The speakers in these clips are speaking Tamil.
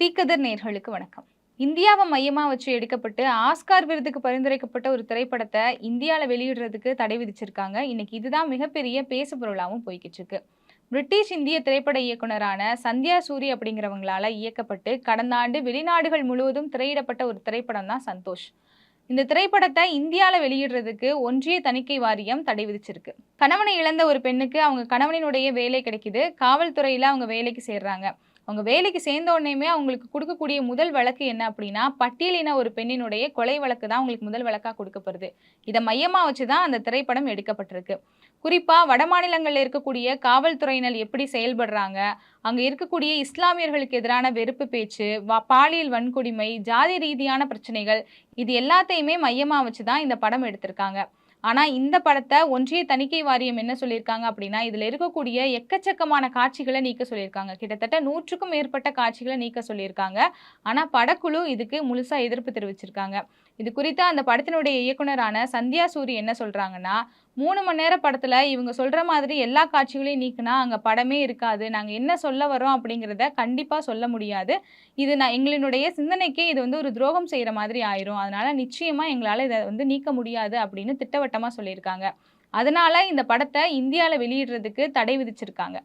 தீக்கதர் நேர்களுக்கு வணக்கம். இந்தியாவை மையமாக வச்சு எடுக்கப்பட்டு ஆஸ்கார் விருதுக்கு பரிந்துரைக்கப்பட்ட ஒரு திரைப்படத்தை இந்தியாவில் வெளியிடுறதுக்கு தடை விதிச்சிருக்காங்க. இன்னைக்கு இதுதான் மிகப்பெரிய பேசு பொருளாகவும் போய்கிட்டு இருக்கு. பிரிட்டிஷ் இந்திய திரைப்பட இயக்குனரான சந்தியா சூரி அப்படிங்கிறவங்களால இயக்கப்பட்டு கடந்த ஆண்டு வெளிநாடுகள் முழுவதும் திரையிடப்பட்ட ஒரு திரைப்படம் தான் சந்தோஷ். இந்த திரைப்படத்தை இந்தியாவில் வெளியிடுறதுக்கு ஒன்றிய தணிக்கை வாரியம் தடை விதிச்சிருக்கு. கணவனை இழந்த ஒரு பெண்ணுக்கு அவங்க கணவனினுடைய வேலை கிடைக்குது. காவல்துறையில் அவங்க வேலைக்கு சேர்றாங்க. அவங்க வேலைக்கு சேர்ந்த உடனேயுமே அவங்களுக்கு கொடுக்கக்கூடிய முதல் வழக்கு என்ன அப்படின்னா பட்டியலின ஒரு பெண்ணினுடைய கொலை வழக்கு தான் அவங்களுக்கு முதல் வழக்காக கொடுக்கப்படுது. இதை மையமாக வச்சு தான் அந்த திரைப்படம் எடுக்கப்பட்டிருக்கு. குறிப்பாக வட மாநிலங்களில் இருக்கக்கூடிய காவல்துறையினர் எப்படி செயல்படுறாங்க அங்கே இருக்கக்கூடிய இஸ்லாமியர்களுக்கு எதிரான வெறுப்பு பேச்சு வா பாலியல் வன்கொடுமை ஜாதி ரீதியான பிரச்சனைகள் இது எல்லாத்தையுமே மையமாக வச்சு தான் இந்த படம் எடுத்திருக்காங்க. ஆனால் இந்த படத்தை ஒன்றிய தணிக்கை வாரியம் என்ன சொல்லியிருக்காங்க அப்படின்னா இதில் இருக்கக்கூடிய எக்கச்சக்கமான காட்சிகளை நீக்க சொல்லியிருக்காங்க. கிட்டத்தட்ட நூற்றுக்கும் மேற்பட்ட காட்சிகளை நீக்க சொல்லியிருக்காங்க. ஆனால் படக்குழு இதுக்கு முழுசாக எதிர்ப்பு தெரிவிச்சிருக்காங்க. இது குறித்து அந்த படத்தினுடைய இயக்குனரான சந்தியா சூரி என்ன சொல்கிறாங்கன்னா மூணு மணி நேர படத்தில் இவங்க சொல்கிற மாதிரி எல்லா காட்சிகளையும் நீக்கினா அங்கே படமே இருக்காது. நாங்கள் என்ன சொல்ல வரோம் அப்படிங்கிறத கண்டிப்பாக சொல்ல முடியாது. இது நான் எங்களினுடைய சிந்தனைக்கே இது வந்து ஒரு துரோகம் செய்கிற மாதிரி ஆயிரும். அதனால நிச்சயமாக எங்களால் இதை வந்து நீக்க முடியாது அப்படின்னு திட்டவட்டமாக சொல்லியிருக்காங்க. அதனால இந்த படத்தை இந்தியாவில் வெளியிடுறதுக்கு தடை விதிச்சிருக்காங்க.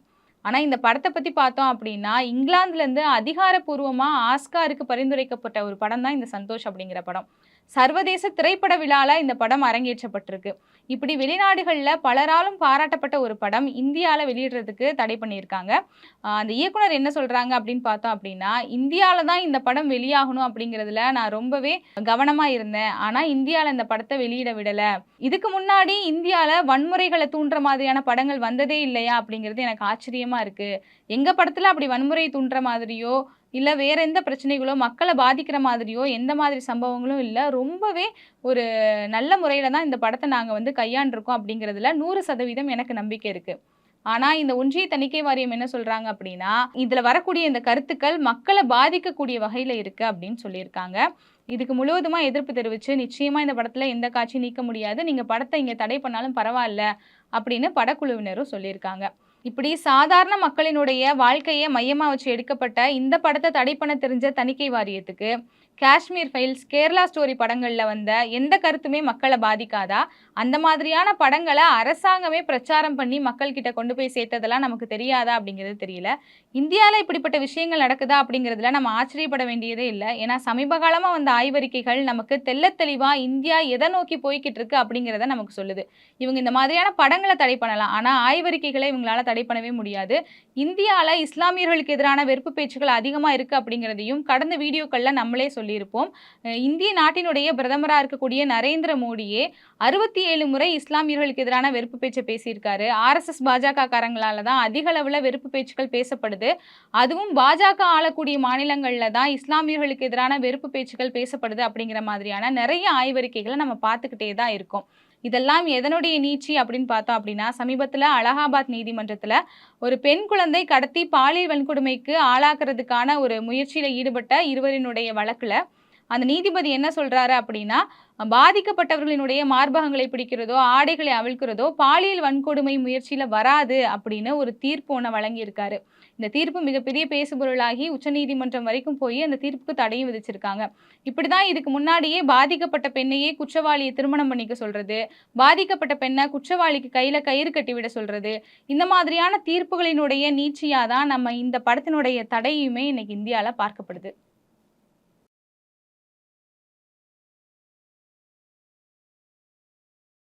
ஆனால் இந்த படத்தை பற்றி பார்த்தோம் அப்படின்னா இங்கிலாந்துலேருந்து அதிகாரப்பூர்வமாக ஆஸ்காருக்கு பரிந்துரைக்கப்பட்ட ஒரு படம் தான் இந்த சந்தோஷ் அப்படிங்கிற படம். சர்வதேச திரைப்பட விழாவில் இந்த படம் அரங்கேற்றப்பட்டிருக்கு. இப்படி வெளிநாடுகளில் பலராலும் பாராட்டப்பட்ட ஒரு படம் இந்தியாவில் வெளியிடுறதுக்கு தடை பண்ணியிருக்காங்க. அந்த இயக்குனர் என்ன சொல்கிறாங்க அப்படின்னு பார்த்தோம் அப்படின்னா இந்தியாவில் தான் இந்த படம் வெளியாகணும் அப்படிங்கிறதுல நான் ரொம்பவே கவனமாக இருந்தேன். ஆனால் இந்தியாவில் இந்த படத்தை வெளியிட விடலை. இதுக்கு முன்னாடி இந்தியாவில் வன்முறைகளை தூண்டுற மாதிரியான படங்கள் வந்ததே இல்லையா அப்படிங்கிறது எனக்கு ஆச்சரியமாக இருக்குது எங்கள் படத்தில் அப்படி வன்முறை தூண்டுற மாதிரியோ இல்லை வேற எந்த பிரச்சனைகளோ மக்களை பாதிக்கிற மாதிரியோ எந்த மாதிரி சம்பவங்களும் இல்லை. ரொம்பவே ஒரு நல்ல முறையில் தான் இந்த படத்தை நாங்கள் வந்து கையாண்டிருக்கோம் அப்படிங்கிறதுல நூறு சதவீதம் எனக்கு நம்பிக்கை இருக்குது ஆனால் இந்த ஒன்றிய தணிக்கை வாரியம் என்ன சொல்கிறாங்க அப்படின்னா இதில் வரக்கூடிய இந்த கருத்துக்கள் மக்களை பாதிக்கக்கூடிய வகையில் இருக்குது அப்படின்னு சொல்லியிருக்காங்க. இதுக்கு முழுவதுமாக எதிர்ப்பு தெரிவித்து நிச்சயமாக இந்த படத்தில் எந்த காட்சியும் நீக்க முடியாது. நீங்கள் படத்தை இங்கே தடை பண்ணாலும் பரவாயில்ல அப்படின்னு படக்குழுவினரும் சொல்லியிருக்காங்க. இப்படி சாதாரண மக்களினுடைய வாழ்க்கையை மையமாக வச்சு எடுக்கப்பட்ட இந்த படத்தை தடை பண்ண தெரிஞ்ச தணிக்கை வாரியத்துக்கு காஷ்மீர் ஃபைல்ஸ் கேரளா ஸ்டோரி படங்களில் வந்த எந்த கருத்துமே மக்களை பாதிக்காதா? அந்த மாதிரியான படங்களை அரசாங்கமே பிரச்சாரம் பண்ணி மக்கள்கிட்ட கொண்டு போய் சேர்த்ததெல்லாம் நமக்கு தெரியாதா அப்படிங்கிறது தெரியல. இந்தியாவில் இப்படிப்பட்ட விஷயங்கள் நடக்குதா அப்படிங்கிறதுல நம்ம ஆச்சரியப்பட வேண்டியதே இல்லை. ஏன்னா சமீப காலமாக வந்த ஆய்வறிக்கைகள் நமக்கு தெள்ளத் தெளிவாக இந்தியா எதை நோக்கி போய்கிட்டு இருக்கு அப்படிங்கிறத நமக்கு சொல்லுது. இவங்க இந்த மாதிரியான படங்களை தடை பண்ணலாம். ஆனால் ஆய்வறிக்கைகளை இவங்களால தடை பண்ணவே முடியாது. இந்தியாவில் இஸ்லாமியர்களுக்கு எதிரான வெறுப்பு பேச்சுகள் அதிகமாக இருக்குது அப்படிங்கிறதையும் கடந்த வீடியோக்களில் நம்மளே சொல்லியிருப்போம். இந்திய நாட்டினுடைய பிரதமராக இருக்கக்கூடிய நரேந்திர மோடியே அறுபத்தி ஏழு முறை இஸ்லாமியர்களுக்கு எதிரான வெறுப்பு பேச்சை பேசியிருக்காரு. ஆர்எஸ்எஸ் பாஜக காரங்களால தான் அதிக அளவில் வெறுப்பு பேச்சுக்கள் பேசப்படுது. அதுவும் பாஜக ஆளக்கூடிய மாநிலங்களில் தான் இஸ்லாமியர்களுக்கு எதிரான வெறுப்பு பேச்சுக்கள் பேசப்படுது அப்படிங்கிற மாதிரியான நிறைய ஆய்வறிக்கைகளை நம்ம பார்த்துக்கிட்டே தான் இருக்கோம். இதெல்லாம் எதனுடைய நீச்சி அப்படின்னு பார்த்தோம் அப்படின்னா சமீபத்தில் அலகாபாத் நீதிமன்றத்தில் ஒரு பெண் குழந்தை கடத்தி பாலியல் வன்கொடுமைக்கு ஆளாக்குறதுக்கான ஒரு முயற்சியில் ஈடுபட்ட இருவரினுடைய வழக்கில் அந்த நீதிபதி என்ன சொல்றாரு அப்படின்னா பாதிக்கப்பட்டவர்களினுடைய மார்பகங்களை பிடிக்கிறதோ ஆடைகளை அவிழ்க்கிறதோ பாலியல் வன்கொடுமை முயற்சியில் வராது அப்படின்னு ஒரு தீர்ப்பு ஒன்று வழங்கியிருக்காரு. இந்த தீர்ப்பு மிகப்பெரிய பேசுபொருளாகி உச்சநீதிமன்றம் வரைக்கும் போய் அந்த தீர்ப்புக்கு தடையும் விதிச்சிருக்காங்க. இப்படிதான் இதுக்கு முன்னாடியே பாதிக்கப்பட்ட பெண்ணையே குற்றவாளியை திருமணம் பண்ணிக்க சொல்றது பாதிக்கப்பட்ட பெண்ணை குற்றவாளிக்கு கையில கயிறு கட்டிவிட சொல்கிறது சொல்றது இந்த மாதிரியான தீர்ப்புகளினுடைய நீட்சியாக தான் நம்ம இந்த படத்தினுடைய தடையுமே இன்னைக்கு இந்தியாவில் பார்க்கப்படுது.